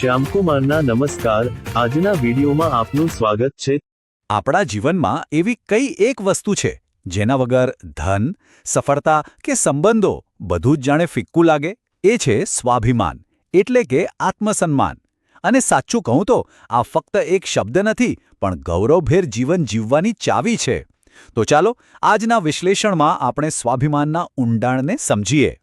શ્યામકુમારના નમસ્કાર. આજના વિડીયોમાં આપનું સ્વાગત છે. આપણા જીવનમાં એવી કઈ એક વસ્તુ છે, જેના વગર ધન, સફળતા કે સંબંધો બધું જ જાણે ફિક્કું લાગે? એ છે સ્વાભિમાન, એટલે કે આત્મસન્માન. અને સાચું કહું તો, આ ફક્ત એક શબ્દ નથી, પણ ગૌરવભેર જીવન જીવવાની ચાવી છે. તો ચાલો, આજના વિશ્લેષણમાં આપણે સ્વાભિમાનના ઊંડાણને સમજીએ.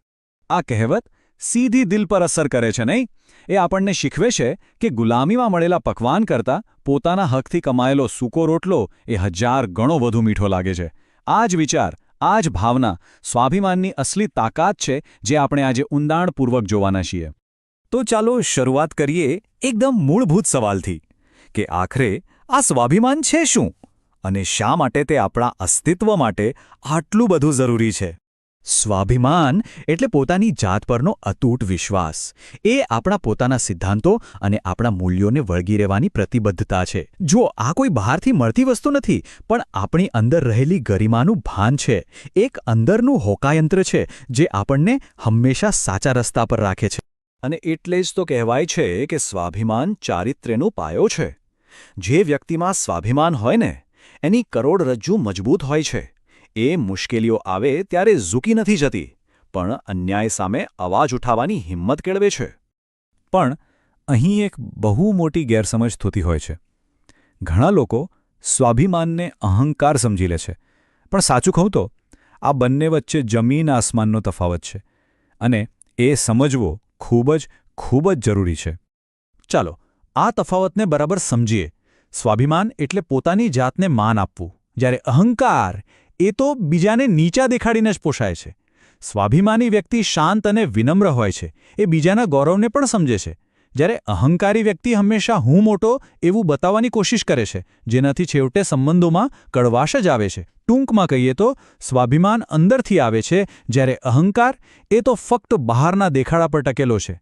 આ કહેવત સીધી દિલ પર અસર કરે છે, નહીં? એ આપણને શીખવે છે કે ગુલામીમાં મળેલા પકવાન કરતાં પોતાના હકથી કમાયેલો સૂકો રોટલો એ હજાર ગણો વધુ મીઠો લાગે છે. આ જ વિચાર, આ જ ભાવના સ્વાભિમાનની અસલી તાકાત છે જે આપણે આજે ઊંડાણપૂર્વક જોવાના છીએ. તો ચાલો શરૂઆત કરીએ એકદમ મૂળભૂત સવાલથી કે આખરે આ સ્વાભિમાન છે શું? અને શા માટે તે આપણા અસ્તિત્વ માટે આટલું બધું જરૂરી છે? સ્વાભિમાન એટલે પોતાની જાત પરનો અતૂટ વિશ્વાસ. એ આપણા પોતાના સિદ્ધાંતો અને આપણા મૂલ્યોને વળગી રહેવાની પ્રતિબદ્ધતા છે. જો આ કોઈ બહારથી મળતી વસ્તુ નથી, પણ આપણી અંદર રહેલી ગરિમાનું ભાન છે. એક અંદરનું હોકાયંત્ર છે, જે આપણને હંમેશા સાચા રસ્તા પર રાખે છે. અને એટલે જ તો કહેવાય છે કે સ્વાભિમાન ચારિત્ર્યનો પાયો છે. જે વ્યક્તિમાં સ્વાભિમાન હોય ને, એની કરોડરજ્જુ મજબૂત હોય છે. એ મુશ્કેલીઓ આવે ત્યારે ઝૂકી નથી જતી, પણ અન્યાય સામે અવાજ ઉઠાવવાની હિંમત કેળવે છે. પણ અહીં એક બહુ મોટી ગેરસમજ થતી હોય છે. ઘણા લોકો સ્વાભિમાનને અહંકાર સમજી લે છે. પણ સાચું કહું તો, આ બંને વચ્ચે જમીન આસમાનનો તફાવત છે અને એ સમજવો ખૂબ જ ખૂબ જ જરૂરી છે. ચાલો, આ તફાવતને બરાબર સમજીએ. સ્વાભિમાન એટલે પોતાની જાતને માન આપવું. જ્યારે અહંકાર એ તો બીજાને નીચા દેખાડીને જ પોષાય છે. સ્વાભિમાની વ્યક્તિ શાંત અને વિનમ્ર હોય છે, એ બીજાના ગૌરવને પણ સમજે છે. જ્યારે અહંકારી વ્યક્તિ હંમેશા હું મોટો એવું બતાવવાની કોશિશ કરે છે, જેનાથી છેવટે સંબંધોમાં કડવાશ જ આવે છે. ટૂંકમાં કહીએ તો, સ્વાભિમાન અંદરથી આવે છે, જ્યારે અહંકાર એ તો ફક્ત બહારના દેખાડા પર ટકેલો છે.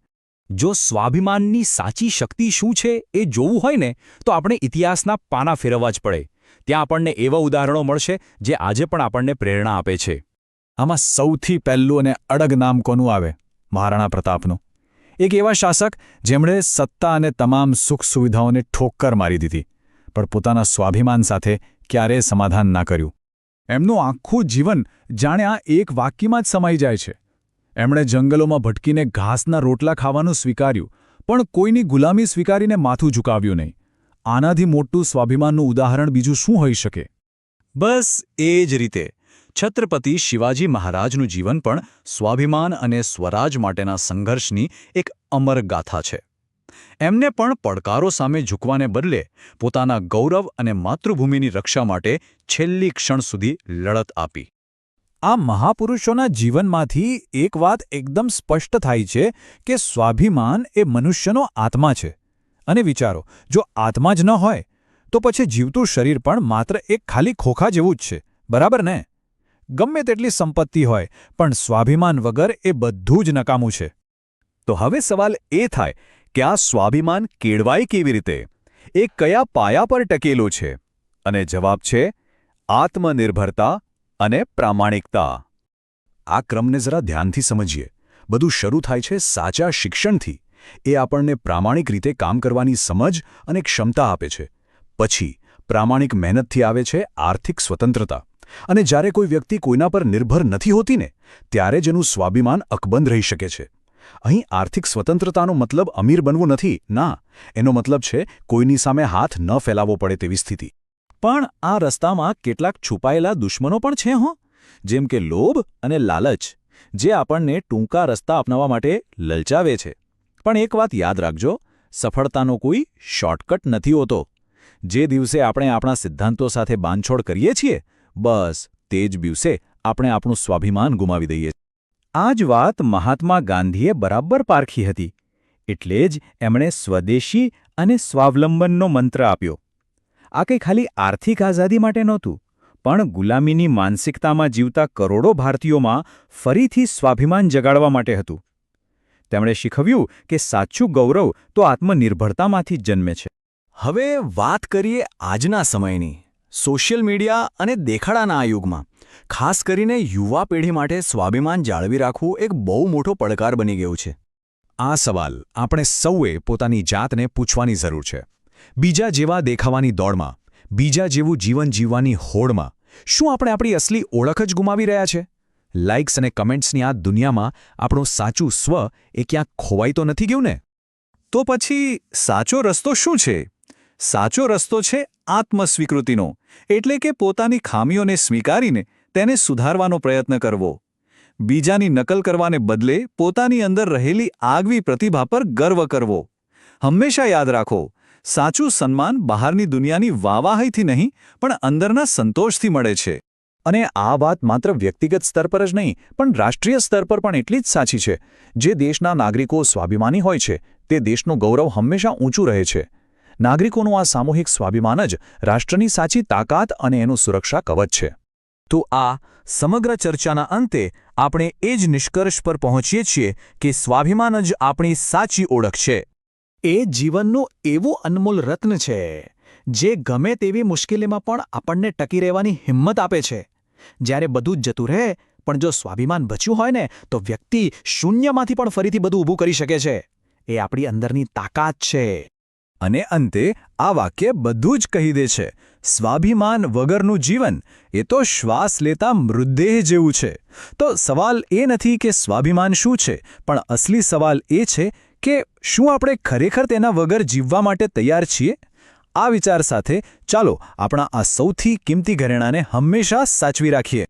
જો સ્વાભિમાનની સાચી શક્તિ શું છે એ જોવું હોય ને, તો આપણે ઇતિહાસના પાના ફેરવવા જ પડે. ત્યાં આપણને એવા ઉદાહરણો મળશે જે આજે પણ આપણને પ્રેરણા આપે છે. આમાં સૌથી પહેલું અને અડગ નામ કોનું આવે? મહારાણા પ્રતાપનું. એક એવા શાસક જેમણે સત્તા અને તમામ સુખ સુવિધાઓને ઠોક્કર મારી દીધી, પણ પોતાના સ્વાભિમાન સાથે ક્યારેય સમાધાન ના કર્યું. એમનું આખું જીવન જાણે આ એક વાક્યમાં જ સમાઈ જાય છે. એમણે જંગલોમાં ભટકીને ઘાસના રોટલા ખાવાનું સ્વીકાર્યું, પણ કોઈની ગુલામી સ્વીકારીને માથું ઝુકાવ્યું નહીં. આનાથી મોટું સ્વાભિમાનનું ઉદાહરણ બીજું શું હોઈ શકે? બસ એ જ રીતે. છત્રપતિ શિવાજી મહારાજનું જીવન પણ સ્વાભિમાન અને સ્વરાજ માટેના સંઘર્ષની એક અમર ગાથા છે. એમને પણ પડકારો સામે ઝૂકવાને બદલે પોતાના ગૌરવ અને માતૃભૂમિની રક્ષા માટે છેલ્લી ક્ષણ સુધી લડત આપી. આ મહાપુરુષોના જીવનમાંથી એક વાત એકદમ સ્પષ્ટ થાય છે કે સ્વાભિમાન એ મનુષ્યનો આત્મા છે. અને વિચારો, જો આત્મા જ ન હોય, તો પછી જીવતું શરીર પણ માત્ર એક ખાલી ખોખા જેવું જ છે. બરાબર ને? ગમે તેટલી સંપત્તિ હોય, પણ સ્વાભિમાન વગર એ બધું જ નકામું છે. તો હવે સવાલ એ થાય કે આ સ્વાભિમાન કેળવાય કેવી રીતે? એ કયા પાયા પર ટકેલો છે? અને જવાબ છે, આત્મનિર્ભરતા અને પ્રામાણિકતા. આ ક્રમને જરા ધ્યાનથી સમજીએ. બધું શરૂ થાય છે સાચા શિક્ષણથી. એ આપણને પ્રામાણિક રીતે કામ કરવાની સમજ અને ક્ષમતા આપે છે. પછી, પ્રામાણિક મહેનતથી આવે છે આર્થિક સ્વતંત્રતા. અને જ્યારે કોઈ વ્યક્તિ કોઈના પર નિર્ભર નથી હોતી ને, ત્યારે જ એનું સ્વાભિમાન અકબંધ રહી શકે છે. અહીં આર્થિક સ્વતંત્રતાનો મતલબ અમીર બનવું નથી. ના, એનો મતલબ છે કોઈની સામે હાથ ન ફેલાવવો પડે તેવી સ્થિતિ. પણ આ રસ્તામાં કેટલાક છુપાયેલા દુશ્મનો પણ છે હો. જેમ કે લોભ અને લાલચ, જે આપણને ટૂંકા રસ્તા અપનાવવા માટે લલચાવે છે. પણ એક વાત યાદ રાખજો, સફળતાનો કોઈ શોર્ટકટ નથી હોતો. જે દિવસે આપણે આપણા સિદ્ધાંતો સાથે બાંધછોડ કરીએ છીએ, બસ તે જ દિવસે આપણે આપણું સ્વાભિમાન ગુમાવી દઈએ આ જ વાત મહાત્મા ગાંધીએ બરાબર પારખી હતી. એટલે જ એમણે સ્વદેશી અને સ્વાવલંબનનો મંત્ર આપ્યો. આ કંઈ ખાલી આર્થિક આઝાદી માટે નહોતું, પણ ગુલામીની માનસિકતામાં જીવતા કરોડો ભારતીયોમાં ફરીથી સ્વાભિમાન જગાડવા માટે હતું. તેમણે શીખવ્યું કે સાચું ગૌરવ તો આત્મનિર્ભરતામાંથી જ જન્મે છે. હવે વાત કરીએ આજના સમયની, સોશિયલ મીડિયા અને દેખાડાના આ યુગમાં. ખાસ કરીને યુવા પેઢી માટે સ્વાભિમાન જાળવી રાખવું એક બહુ મોટો પડકાર બની ગયું છે. આ સવાલ આપણે સૌએ પોતાની જાતને પૂછવાની જરૂર છે. બીજા જેવા દેખાવાની દોડમાં, બીજા જેવું જીવન જીવવાની હોડમાં, શું આપણે આપણી અસલી ઓળખ જ ગુમાવી રહ્યા છે? લાઇક્સ અને કમેન્ટ્સની આ દુનિયામાં આપણું સાચું સ્વ એ ક્યાંક ખોવાઈ તો નથી ગયું ને? તો પછી સાચો રસ્તો શું છે? સાચો રસ્તો છે આત્મસ્વીકૃતિનો, એટલે કે પોતાની ખામીઓને સ્વીકારીને તેને સુધારવાનો પ્રયત્ન કરવો. બીજાની નકલ કરવાને બદલે પોતાની અંદર રહેલી આગવી પ્રતિભા પર ગર્વ કરવો. હંમેશા યાદ રાખો, સાચું સન્માન બહારની દુનિયાની વાવાહીથી નહીં, પણ અંદરના સંતોષથી મળે છે. અને આ વાત માત્ર વ્યક્તિગત સ્તર પર જ નહીં, પણ રાષ્ટ્રીય સ્તર પર પણ એટલી જ સાચી છે. જે દેશના નાગરિકો સ્વાભિમાની હોય છે, તે દેશનું ગૌરવ હંમેશા ઊંચું રહે છે. નાગરિકોનું આ સામૂહિક સ્વાભિમાન જ રાષ્ટ્રની સાચી તાકાત અને એનું સુરક્ષા કવચ છે. તો આ સમગ્ર ચર્ચાના અંતે આપણે એ જ નિષ્કર્ષ પર પહોંચીએ છીએ કે સ્વાભિમાન જ આપણી સાચી ઓળખ છે. એ જીવનનું એવું અનમોલ રત્ન છે, જે ગમે તેવી મુશ્કેલીમાં પણ આપણને ટકી રહેવાની હિંમત આપે છે. જ્યારે બધું જ જતું રહે, પણ જો સ્વાભિમાન બચ્યું હોય ને, તો વ્યક્તિ શૂન્યમાંથી પણ ફરીથી બધું ઊભું કરી શકે છે. એ આપણી અંદરની તાકાત છે. અને અંતે, આ વાક્ય બધું જ કહી દે છે. સ્વાભિમાન વગરનું જીવન, એ તો શ્વાસ લેતા મૃતદેહ જેવું છે. તો સવાલ એ નથી કે સ્વાભિમાન શું છે, પણ અસલી સવાલ એ છે કે શું આપણે ખરેખર તેના વગર જીવવા માટે તૈયાર છીએ? આ વિચાર સાથે ચાલો આપણા આ સૌથી કિંમતી ઘરેણાને હંમેશા સાચવી રાખીએ.